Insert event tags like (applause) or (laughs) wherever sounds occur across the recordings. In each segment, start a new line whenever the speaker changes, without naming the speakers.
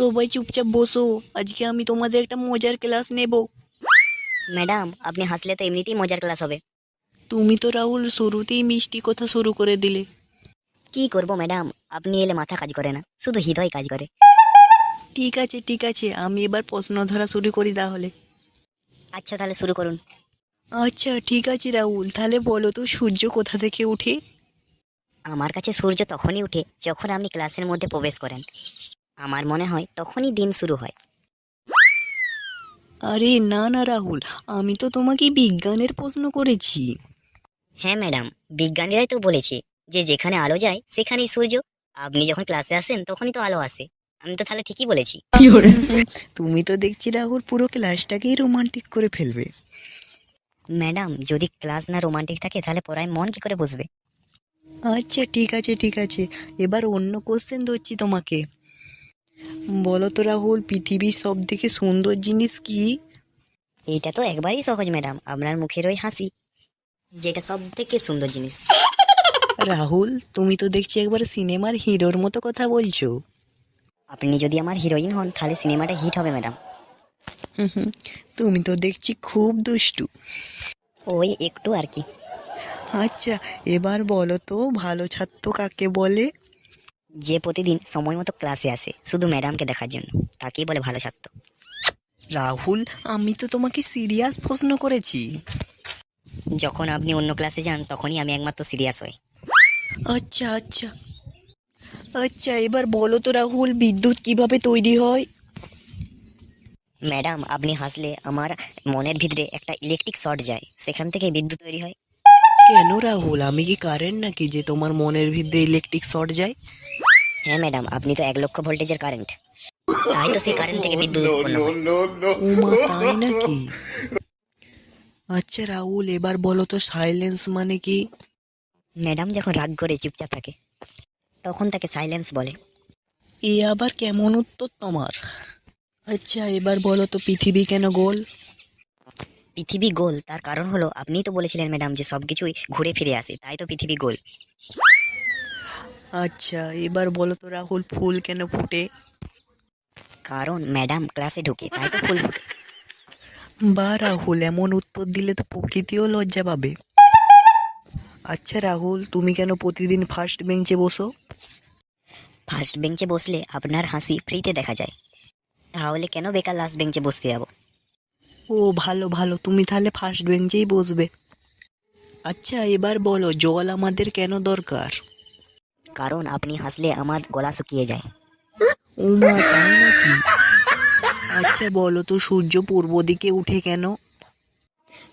সবাই চুপচাপ বসো। আজকে আমি তোমাদের একটা মজার ক্লাস নেব।
ম্যাডাম আপনি হাসলে তো এমনিতেই মজার ক্লাস হবে।
তুমি তো রাহুল শুরুতেই মিষ্টি কথা শুরু করে দিলে।
কি করব ম্যাডাম? আপনি এলে মাথা কাজ করে না শুধু হৃদয় কাজ করে।
ঠিক আছে ঠিক আছে আমি এবার প্রশ্ন ধরা শুরু করি তাহলে।
আচ্ছা তাহলে শুরু করুন।
আচ্ছা ঠিক আছে রাহুল তাহলে বলো তো সূর্য কোথা থেকে উঠে?
আমার কাছে সূর্য তখনই উঠে যখন আপনি ক্লাসের মধ্যে প্রবেশ করেন। আমার মনে হয় তখনই দিন শুরু হয়।
আরে না না রাহুল আমি তো তোমাকে বিজ্ঞানের প্রশ্ন করেছি।
হ্যাঁ ম্যাডাম বিজ্ঞানীরাই তো বলেছে যে যেখানে আলো যায় সেখানেই সূর্য। আপনি যখন ক্লাসে আসেন তখনই তো আলো আসে। আমি তো তাহলে ঠিকই বলেছি।
তুমি তো দেখছি রাহুল পুরো ক্লাসটাকেই রোমান্টিক করে ফেলবে।
ম্যাডাম যদি ক্লাস না রোমান্টিক থাকে তাহলে পড়ায় মন কি করে বসবে?
আচ্ছা ঠিক আছে ঠিক আছে। এবার অন্য কোশ্চেন ধরছি তোমাকে। বলো তো রাহুল পৃথিবীর সব থেকে সুন্দর জিনিস কি?
এটা তো একবারই সহজ ম্যাডাম। আপনার মুখের ওই হাসি যেটা সব থেকে সুন্দর জিনিস।
রাহুল তুমি তো দেখছি একবার সিনেমার হিরোর মতো কথা বলছো।
আপনি যদি আমার হিরোইন হন তাহলে সিনেমাটা হিট হবে ম্যাডাম।
তুমি তো দেখছি খুব দুষ্টু।
ওই একটু আর কি।
আচ্ছা এবার বলো তো ভালো ছাত্র কাকে বলে?
যে প্রতিদিন সময় মতো ক্লাসে আসে শুধু ম্যাডামকে দেখার জন্য। তাকেই বলে ভালো ছাত্র
রাহুল আমি তো তোমাকে সিরিয়াস প্রশ্ন করেছি।
যখন আপনি অন্য ক্লাসে যান তখনই আমি একমাত্র সিরিয়াস হই।
আচ্ছা আচ্ছা। আচ্ছা এবার বলো তো রাহুল বিদ্যুৎ কীভাবে তৈরি হয়?
ম্যাডাম আপনি হাসলে আমার মনের ভিতরে একটা ইলেকট্রিক শর্ট যায়। সেখান থেকে বিদ্যুৎ তৈরি হয়।
কেন রাহুল? আমি কি কারেন্ট নাকি যে তোমার মনের ভিতরে ইলেকট্রিক শর্ট যায়?
হ্যাঁ ম্যাডাম আপনি তো এক লক্ষ ভোল্টেজের কারেন্ট তাই তো সেই কারেন্ট থেকে বিদ্যুৎ উৎপন্ন হয়।
উমা তাই নাকি? আচ্ছা রাহুল এবার বলো তো সাইলেন্স মানে কি?
ম্যাডাম যখন রাগ করে চুপচাপ থাকে তখন তাকে সাইলেন্স বলে।
এ আবার কেমন উত্তর তোমার? আচ্ছা এবার বলো তো পৃথিবী কেন গোল?
পৃথিবী গোল তার কারণ হলো আপনিই তো বলেছিলেন ম্যাডাম যে সব কিছুই ঘুরে ফিরে আসে তাই তো পৃথিবী গোল।
আচ্ছা এবার বলো তো রাহুল ফুল কেন ফুটে?
কারণ ম্যাডাম ক্লাসে ঢুকে তাই তো ফুল ফুটে।
বা রাহুল এমন উত্তর দিলে তো প্রকৃতিও লজ্জা পাবে। আচ্ছা রাহুল তুমি কেন প্রতিদিন ফার্স্ট বেঞ্চে বসো?
ফার্স্ট বেঞ্চে বসলে আপনার হাসি ফ্রিতে দেখা যায়। তাহলে কেন বেকার লাস্ট বেঞ্চে বসতে যাব?
ও ভালো ভালো তুমি তাহলে ফার্স্ট বেঞ্চেই বসবে। আচ্ছা এবার বলো জল আমাদের কেন দরকার?
কারণ আপনি হাসলে আমার গলা শুকিয়ে যায়।
উমা তাই নাকি? আচ্ছা বলো তো সূর্য পূর্ব দিকে উঠে কেন?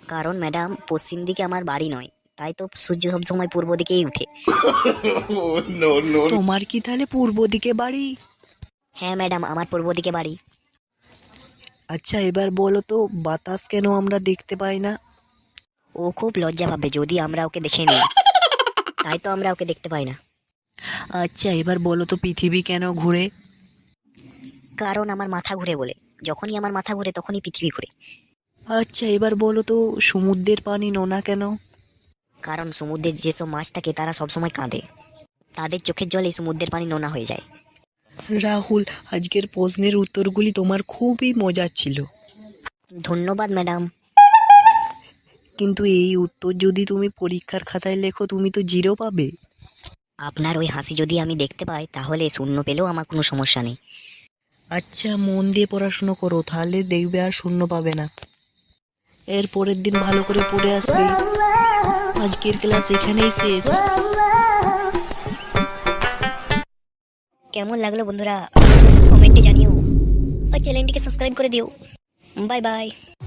কারণ ম্যাডাম পশ্চিম দিকে আমার বাড়ি নয় তাই তো সূর্য সবসময় পূর্ব দিকেই উঠে। (laughs)
তোমার কি তাহলে পূর্ব দিকে বাড়ি?
হ্যাঁ ম্যাডাম আমার পূর্ব দিকে বাড়ি।
আচ্ছা এবার বলো তো বাতাস কেন আমরা দেখতে পাই না?
ও খুব লজ্জা পাবে যদি আমরা ওকে দেখে নিই। তাই তো আমরা ওকে দেখতে পাই না।
আচ্ছা এবার বলো তো পৃথিবী কেন ঘুরে?
কারণ আমার মাথা ঘুরে বলে। যখনই আমার মাথা ঘুরে তখনই পৃথিবী ঘুরে।
আচ্ছা এবার বলো তো সমুদ্রের পানি নোনা কেন?
কারণ সমুদ্রের যেসব মাছ থাকে তারা সবসময় কাঁদে। তাদের চোখের জলে সমুদ্রের পানি নোনা হয়ে যায়।
রাহুল আজকের প্রশ্নের উত্তরগুলি তোমার খুবই মজার ছিল।
ধন্যবাদ ম্যাডাম।
কিন্তু এই উত্তর যদি তুমি পরীক্ষার খাতায় লেখো তুমি তো জিরো পাবে।
আপনার ওই হাসি যদি আমি দেখতে পাই তাহলে শূন্য পেলেও আমার কোনো সমস্যা নেই।
আচ্ছা মন দিয়ে পড়াশুনো করো তাহলে দেখবে আর শূন্য পাবে না। এর পরের দিন ভালো করে পড়ে আসবে। আজকের ক্লাস এখানেই শেষ।
কেমন লাগল বন্ধুরা? কমেন্টে জানিও। আর চ্যানেলটিকে সাবস্ক্রাইব করে দিও। Bye bye.